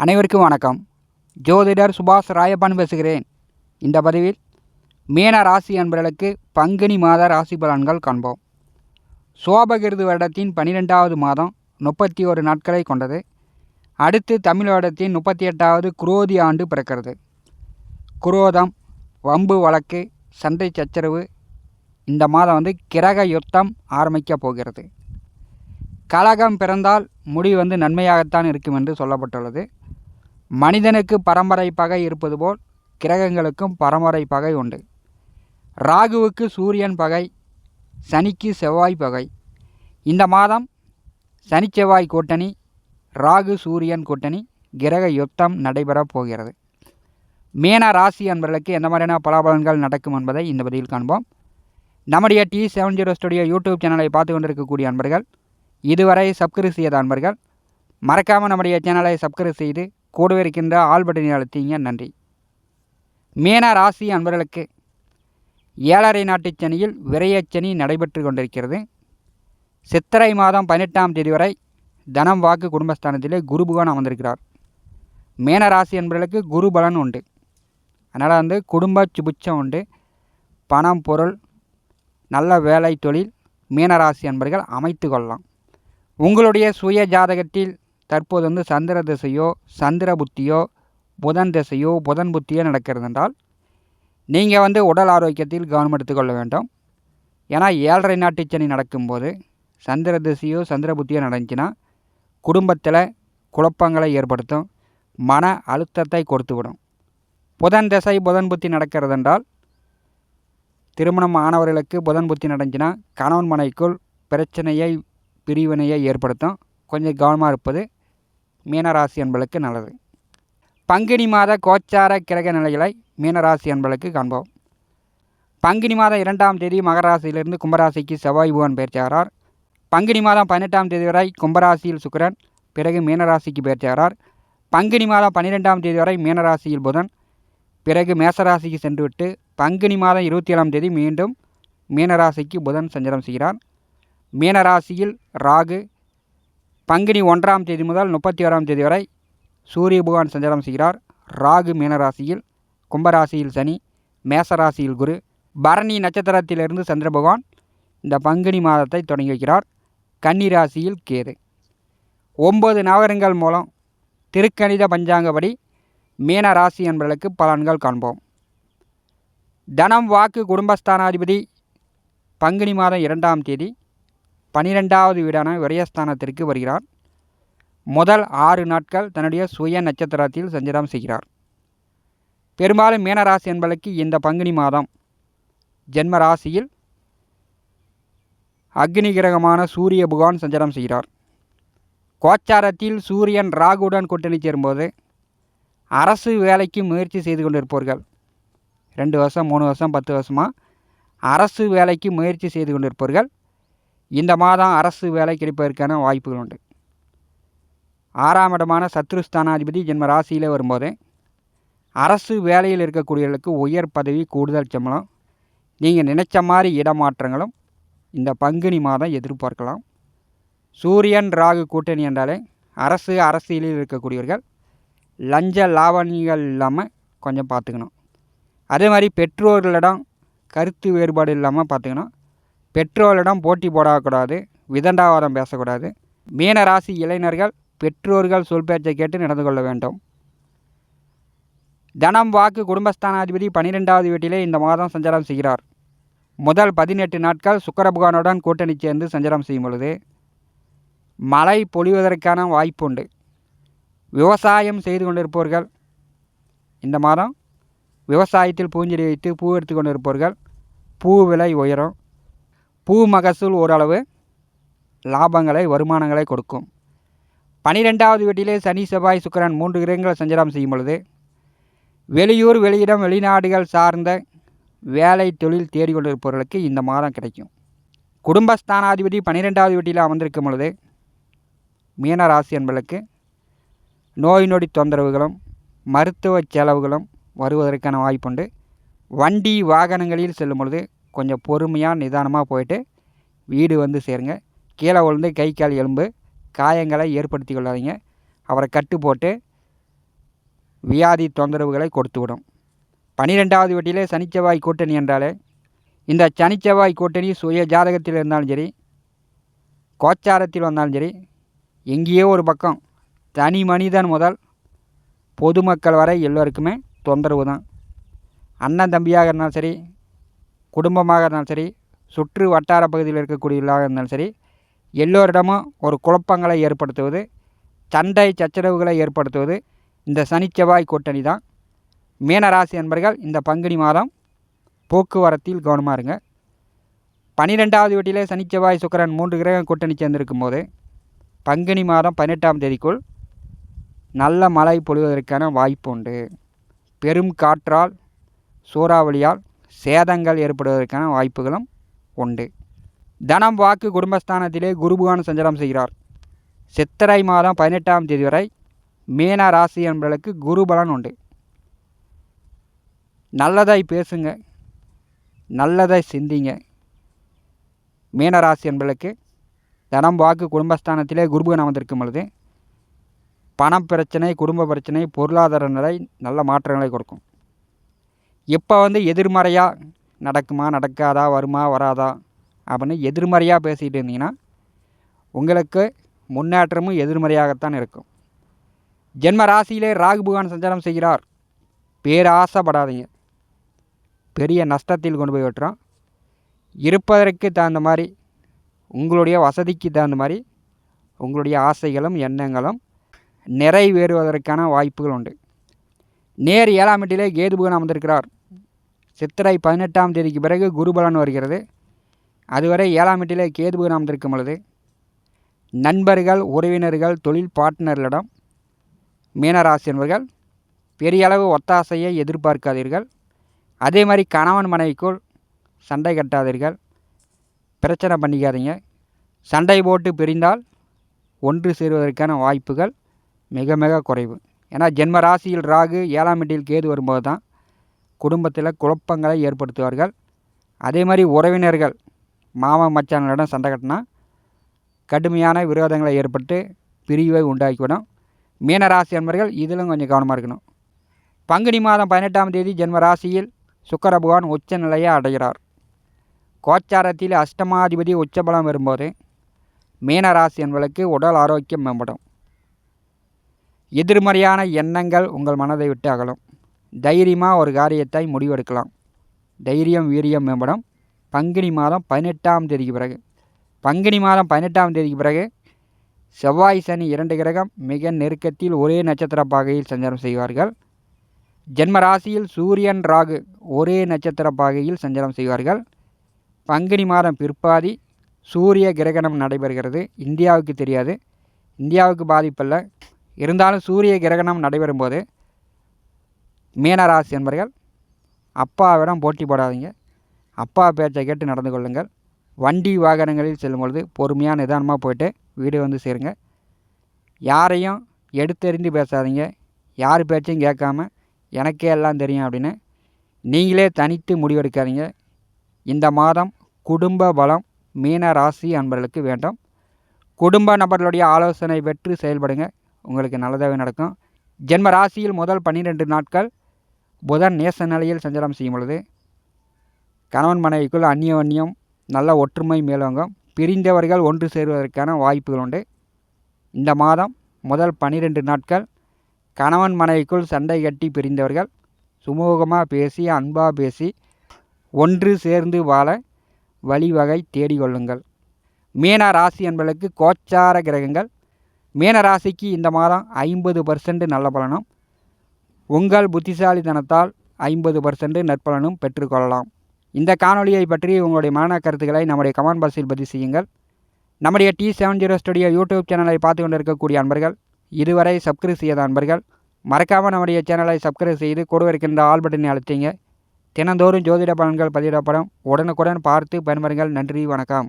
அனைவருக்கும் வணக்கம். ஜோதிடர் சுபாஷ் ராயப்பன் பேசுகிறேன். இந்த பதிவில் மீன ராசி அன்பர்களுக்கு பங்குனி மாத ராசி பலன்கள் காண்போம். சோபகிருது வருடத்தின் பன்னிரெண்டாவது மாதம் முப்பத்தி ஒரு நாட்களை கொண்டது. அடுத்து தமிழ் வருடத்தின் முப்பத்தி எட்டாவது குரோதி ஆண்டு பிறக்கிறது. குரோதம் வம்பு வழக்கு சண்டை சச்சரவு இந்த மாதம் வந்து கிரக யுத்தம் ஆரம்பிக்கப் போகிறது. கலகம் பிறந்தால் முடிவு வந்து நன்மையாகத்தான் இருக்கும் என்று சொல்லப்பட்டுள்ளது. மனிதனுக்கு பரம்பரை பகை இருப்பது போல் கிரகங்களுக்கும் பரம்பரை பகை உண்டு. ராகுவுக்கு சூரியன் பகை சனிக்கு செவ்வாய் பகை. இந்த மாதம் சனி செவ்வாய் கூட்டணி ராகு சூரியன் கூட்டணி கிரக யுத்தம் நடைபெறப் போகிறது. மீன ராசி அன்பர்களுக்கு எந்த மாதிரியான பலாபலன்கள் நடக்கும் என்பதை இந்த பதிவில் காண்போம். நம்முடைய T seven zero studio YouTube சேனலை பார்த்து கொண்டிருக்கக்கூடிய அன்பர்கள் இதுவரை சப்ஸ்கிரைப் செய்யாத அன்பர்கள் மறக்காமல் நம்முடைய சேனலை சப்ஸ்கிரைப் செய்து கூடவே இருக்கின்ற ஆல் பட்டனை அழுத்திங்க நன்றி. மீன ராசி அன்பர்களுக்கு ஏழரை நாட்டுச் சனியில் விரையச்சனி நடைபெற்று கொண்டிருக்கிறது. சித்திரை மாதம் பதினெட்டாம் தேதி வரை தனம் வாக்கு குடும்பஸ்தானத்திலே குரு பகவான் அமர்ந்திருக்கிறார். மீனராசி என்பவர்களுக்கு அன்பர்களுக்கு குரு பலன் உண்டு. அதனால் வந்து குடும்ப சுபிச்சம் உண்டு. பணம் பொருள் நல்ல வேலை தொழில் மீனராசி அன்பர்கள் அமைத்து கொள்ளலாம். உங்களுடைய சுய ஜாதகத்தில் தற்போது வந்து சந்திர திசையோ சந்திர புத்தியோ புதன் திசையோ புதன் புத்தியோ நடக்கிறது என்றால் நீங்கள் வந்து உடல் ஆரோக்கியத்தில் கவனம் எடுத்துக்கொள்ள வேண்டும். ஏன்னா ஏழரை நாட்டு சனி நடக்கும்போது சந்திர திசையோ சந்திர புத்தியோ நடந்துச்சுன்னா குடும்பத்தில் குழப்பங்களை ஏற்படுத்தும் மன அழுத்தத்தை கொடுத்துவிடும். புதன் திசை புதன் புத்தி நடக்கிறது என்றால் திருமணம் ஆனவர்களுக்கு புதன் புத்தி நடந்துச்சுன்னா கணவன் மனைக்குள் பிரச்சனையை பிரிவினையை ஏற்படுத்தும். கொஞ்சம் கவனமாக இருப்பது மீனராசி அன்பளுக்கு நல்லது. பங்குனி மாத கோச்சார கிரக நிலைகளை மீனராசி அன்பளுக்கு காண்போம். பங்குனி மாதம் இரண்டாம் தேதி மகராசியிலிருந்து கும்பராசிக்கு செவ்வாய் புவன் பயிற்சியாகிறார் பங்குனி மாதம் பதினெட்டாம் தேதி வரை கும்பராசியில் சுக்கிரன் பிறகு மீனராசிக்கு பயிற்சியாகிறார் பங்குனி மாதம் பன்னிரெண்டாம் தேதி வரை மீனராசியில் புதன் பிறகு மேசராசிக்கு சென்றுவிட்டு பங்குனி மாதம் இருபத்தி ஏழாம் தேதி மீண்டும் மீனராசிக்கு புதன் சஞ்சலம் செய்கிறார். மீனராசியில் ராகு பங்குனி ஒன்றாம் தேதி முதல் முப்பத்தி ஓராம் தேதி வரை சூரிய பகவான் சஞ்சாரம் செய்கிறார். ராகு மீனராசியில் கும்பராசியில் சனி மேசராசியில் குரு பரணி நட்சத்திரத்திலிருந்து சந்திர பகவான் இந்த பங்குனி மாதத்தை தொடங்கி வைக்கிறார். கன்னிராசியில் கேது. ஒன்பது நவகரங்கள் மூலம் திருக்கணித பஞ்சாங்கப்படி மீன ராசி என்பவர்களுக்கு பலன்கள் காண்போம். தனம் வாக்கு குடும்பஸ்தானாதிபதி பங்குனி மாதம் இரண்டாம் தேதி பனிரெண்டாவது வீடான விரயஸ்தானத்திற்கு வருகிறார். முதல் ஆறு நாட்கள் தன்னுடைய சுய நட்சத்திரத்தில் சஞ்சாரம் செய்கிறார். பெரும்பாலும் மீனராசி என்பதற்கு இந்த பங்குனி மாதம். ஜென்ம ராசியில் அக்னி கிரகமான சூரிய புகான் சஞ்சாரம் செய்கிறார். கோச்சாரத்தில் சூரியன் ராகுடன் கூட்டணி சேரும்போது அரசு வேலைக்கு முயற்சி செய்து கொண்டிருப்பவர்கள். ரெண்டு வருஷம் மூணு வருஷம் பத்து வருஷமாக அரசு வேலைக்கு முயற்சி செய்து கொண்டிருப்பவர்கள். இந்த மாதம் அரசு வேலை கிடைப்பதற்கான வாய்ப்புகள் உண்டு ஆறாம் இடமான சத்ருஸ்தானாதிபதி ஜென்ம ராசியில் வரும்போது அரசு வேலையில் இருக்கக்கூடியவர்களுக்கு உயர் பதவி கூடுதல் சம்பளம் நீங்கள் நினைச்ச மாதிரி இடமாற்றங்களும் இந்த பங்குனி மாதம் எதிர்பார்க்கலாம். சூரியன் ராகு கூட்டணி என்றாலே அரசு அரசியலில் இருக்கக்கூடியவர்கள் லஞ்ச லாவணிகள் இல்லாமல் கொஞ்சம் பார்த்துக்கணும். அதே மாதிரி பெற்றோர்களிடம் கருத்து வேறுபாடு இல்லாமல் பார்த்துக்கணும். பெற்றோரிடம் போட்டி போடக்கூடாது விதண்டாவாதம் பேசக்கூடாது. மீன ராசி இளைஞர்கள் பெற்றோர்கள் சொல் பேச்சை கேட்டு நடந்து கொள்ள வேண்டும். தனம் வாக்கு குடும்பஸ்தானாதிபதி பன்னிரெண்டாவது வீட்டிலே இந்த மாதம் சஞ்சாரம் செய்கிறார். முதல் பதினெட்டு நாட்கள் சுக்கரபகவானுடன் கூட்டணி சேர்ந்து சஞ்சாரம் செய்யும் பொழுது மழை பொழிவதற்கான வாய்ப்பு உண்டு. விவசாயம் செய்து கொண்டிருப்பவர்கள் இந்த மாதம் விவசாயத்தில் பூஞ்செடி வைத்து பூ எடுத்து கொண்டிருப்பவர்கள் பூ விலை உயரும். பூ மகசூல் ஓரளவு லாபங்களை வருமானங்களை கொடுக்கும். பனிரெண்டாவது வீட்டிலே சனி செவ்வாய் சுக்கரன் மூன்று கிரகங்கள் சஞ்சாரம் செய்யும் பொழுது வெளியூர் வெளியிடம் வெளிநாடுகள் சார்ந்த வேலை தொழில் தேடிக்கொண்டிருப்பவர்களுக்கு இந்த மாதம் கிடைக்கும். குடும்பஸ்தானாதிபதி பன்னிரெண்டாவது வீட்டில் அமர்ந்திருக்கும் பொழுது மீனராசி என்பதற்கு நோய் நொடி தொந்தரவுகளும் மருத்துவ செலவுகளும் வருவதற்கான வாய்ப்புண்டு. வண்டி வாகனங்களில் செல்லும் பொழுது கொஞ்சம் பொறுமையாக நிதானமாக போயிட்டு வீடு வந்து சேருங்க. கீழே விழுந்து கை கால் எலும்பு காயங்களை ஏற்படுத்தி கொள்ளாதீங்க. அவரை கட்டு போட்டு வியாதி தொந்தரவுகளை கொடுத்துவிடும் பனிரெண்டாவது வீட்டிலே சனிச்செவ்வாய் கூட்டணி என்றாலே இந்த சனிச்செவ்வாய் கூட்டணி சுய ஜாதகத்தில் இருந்தாலும் சரி கோச்சாரத்தில் வந்தாலும் சரி எங்கேயோ ஒரு பக்கம் தனி மனிதன் முதல் பொதுமக்கள் வரை எல்லோருக்குமே தொந்தரவு தான். அண்ணன் தம்பியாக இருந்தாலும் சரி குடும்பமாக இருந்தாலும் சரி சுற்று வட்டார பகுதியில் இருக்கக்கூடியவர்களாக இருந்தாலும் சரி எல்லோரிடமும் ஒரு குழப்பங்களை ஏற்படுத்துவது சண்டை சச்சரவுகளை ஏற்படுத்துவது இந்த சனிச்செவ்வாய் கூட்டணி தான். மீனராசி என்பர்கள் இந்த பங்குனி மாதம் போக்குவரத்தில் கவனமாக இருங்க. பன்னிரெண்டாவது வீட்டிலே சனிச்செவ்வாய் சுக்கரன் மூன்று கிரகம் கூட்டணி சேர்ந்திருக்கும் போது பங்குனி மாதம் பதினெட்டாம் தேதிக்குள் நல்ல மழை பொழிவதற்கான வாய்ப்பு உண்டு. பெரும் காற்றால் சூறாவளியால் சேதங்கள் ஏற்படுவதற்கான வாய்ப்புகளும் உண்டு. தனம் வாக்கு குடும்பஸ்தானத்திலே குருபுகான் சஞ்சாரம் செய்கிறார். சித்திரை மாதம் பதினெட்டாம் தேதி வரை மீன ராசி என்பவர்களுக்கு குரு பலன் உண்டு. நல்லதை பேசுங்க. நல்லதை சிந்திங்க. மீனராசி என்பளுக்கு தனம் வாக்கு குடும்பஸ்தானத்திலே குருபுகன் அமர்ந்திருக்கும் பொழுது பணம் பிரச்சனை குடும்ப பிரச்சனை பொருளாதார நிலை நல்ல மாற்றங்களை கொடுக்கும். இப்போ வந்து எதிர்மறையாக நடக்குமா நடக்காதா வருமா வராதா அப்படின்னு எதிர்மறையாக பேசிகிட்டு இருந்தீங்கன்னா உங்களுக்கு முன்னேற்றமும் எதிர்மறையாகத்தான் இருக்கும். ஜென்ம ராசியிலே ராகு புகான் சஞ்சாரம் செய்கிறார். பேராசைப்படாதீங்க. பெரிய நஷ்டத்தில் கொண்டு போய் விட்டுறோம் இருப்பதற்கு தகுந்த மாதிரி உங்களுடைய வசதிக்கு தகுந்த மாதிரி உங்களுடைய ஆசைகளும் எண்ணங்களும் நிறைவேறுவதற்கான வாய்ப்புகள் உண்டு. நேர் ஏழாம் எட்டிலே கேதுபுகன் அமர்ந்திருக்கிறார். சித்திரை பதினெட்டாம் தேதிக்கு பிறகு குருபலன் வருகிறது. அதுவரை ஏழாம் எட்டிலே கேதுபுகன் இருக்கும் பொழுது நண்பர்கள் உறவினர்கள் தொழில் பார்ட்னர்களிடம் மீனராசி என்பவர்கள் பெரிய அளவு ஒத்தாசையை எதிர்பார்க்காதீர்கள். அதே மாதிரி கணவன் மனைவிக்குள் சண்டை கட்டாதீர்கள். பிரச்சனை பண்ணிக்காதீங்க. சண்டை போட்டு பிரிந்தால் ஒன்று சேருவதற்கான வாய்ப்புகள் மிக மிக குறைவு. ஏன்னா ஜென்ம ராசியில் ராகு ஏழாம் வீட்டில் கேது வரும்போது தான் குடும்பத்தில் குழப்பங்களை ஏற்படுத்துவார்கள். அதே மாதிரி உறவினர்கள் மாமா மச்சான்களிடம் சண்டை கட்டினா கடுமையான விரோதங்களை ஏற்பட்டு பிரிவை உண்டாக்கிவிடும். மீனராசி அன்பர்கள் இதிலும் கொஞ்சம் கவனமாக இருக்கணும். பங்குனி மாதம் பதினெட்டாம் தேதி ஜென்ம ராசியில் சுக்கர பகவான் உச்ச நிலையை அடைகிறார். கோச்சாரத்தில் அஷ்டமாதிபதி உச்சபலம் வரும்போது மீனராசி என்பதற்கு உடல் ஆரோக்கியம் மேம்படும். எதிர்மறையான எண்ணங்கள் உங்கள் மனதை விட்டு அகலும். தைரியமாக ஒரு காரியத்தை முடிவெடுக்கலாம். தைரியம் வீரியம் மேம்படும் பங்குனி மாதம் பதினெட்டாம் தேதிக்கு பிறகு. பங்குனி மாதம் பதினெட்டாம் தேதிக்கு பிறகு செவ்வாய் சனி இரண்டு கிரகம் மிக நெருக்கத்தில் ஒரே நட்சத்திர பாகையில் சஞ்சாரம் செய்வார்கள். ஜென்ம ராசியில் சூரியன் ராகு ஒரே நட்சத்திர பாகையில் சஞ்சாரம் செய்வார்கள். பங்குனி மாதம் பிற்பாதி சூரிய கிரகணம் நடைபெறுகிறது. இந்தியாவுக்கு தெரியாது. இந்தியாவுக்கு பாதிப்பல்ல. இருந்தாலும் சூரிய கிரகணம் நடைபெறும்போது மீனராசி என்பர்கள் அப்பாவிடம் போட்டி போடாதீங்க. அப்பா பேச்சை கேட்டு நடந்து கொள்ளுங்கள். வண்டி வாகனங்களில் செல்லும் பொழுது பொறுமையாக நிதானமாக போய்ட்டு வீடு வந்து சேருங்க. யாரையும் எடுத்தெறிந்து பேசாதீங்க. யார் பேச்சையும் கேட்காம எனக்கே எல்லாம் தெரியும் அப்படின்னு நீங்களே தனித்து முடிவெடுக்காதீங்க. இந்த மாதம் குடும்ப பலம் மீன ராசி அன்பர்களுக்கு வேண்டும். குடும்ப நபர்களுடைய ஆலோசனை பெற்று செயல்படுங்க. உங்களுக்கு நல்லதாகவே நடக்கும். ஜென்ம ராசியில் முதல் பன்னிரெண்டு நாட்கள் புதன் நேச நிலையில் சஞ்சாரம் செய்யும் பொழுது கணவன் மனைவிக்குள் அந்நியம் நல்ல ஒற்றுமை மேலோங்கும் பிரிந்தவர்கள் ஒன்று சேருவதற்கான வாய்ப்புகள் உண்டு. இந்த மாதம் முதல் பன்னிரெண்டு நாட்கள் கணவன் மனைவிக்குள் சண்டை கட்டி பிரிந்தவர்கள் சுமூகமாக பேசி அன்பாக பேசி ஒன்று சேர்ந்து வாழ வழிவகை தேடிக்கொள்ளுங்கள். மீன ராசி என்பதற்கு கோச்சார கிரகங்கள். மீன ராசிக்கு இந்த மாதம் ஐம்பது பர்சன்ட் நல்ல பலனும் உங்கள் புத்திசாலித்தனத்தால் ஐம்பது பர்சன்ட் நற்பலனும் பெற்றுக்கொள்ளலாம். இந்த காணொலியை பற்றி உங்களுடைய மரண கருத்துக்களை நம்முடைய கமெண்ட் பாக்ஸில் பதிவு செய்யுங்கள். நம்முடைய T seven zero studio YouTube சேனலை பார்த்து கொண்டிருக்கக்கூடிய அன்பர்கள் இதுவரை சப்ஸ்கிரைப் செய்யாத அன்பர்கள் மறக்காமல் நம்முடைய சேனலை சப்ஸ்கிரைப் செய்து கூட இருக்கின்ற ஆல் பட்டனை அழுத்திங்க. தினந்தோறும் ஜோதிட பலன்கள் பதிவிடப்படும். உடனுக்குடன் பார்த்து பயன்பெறுங்கள். நன்றி வணக்கம்.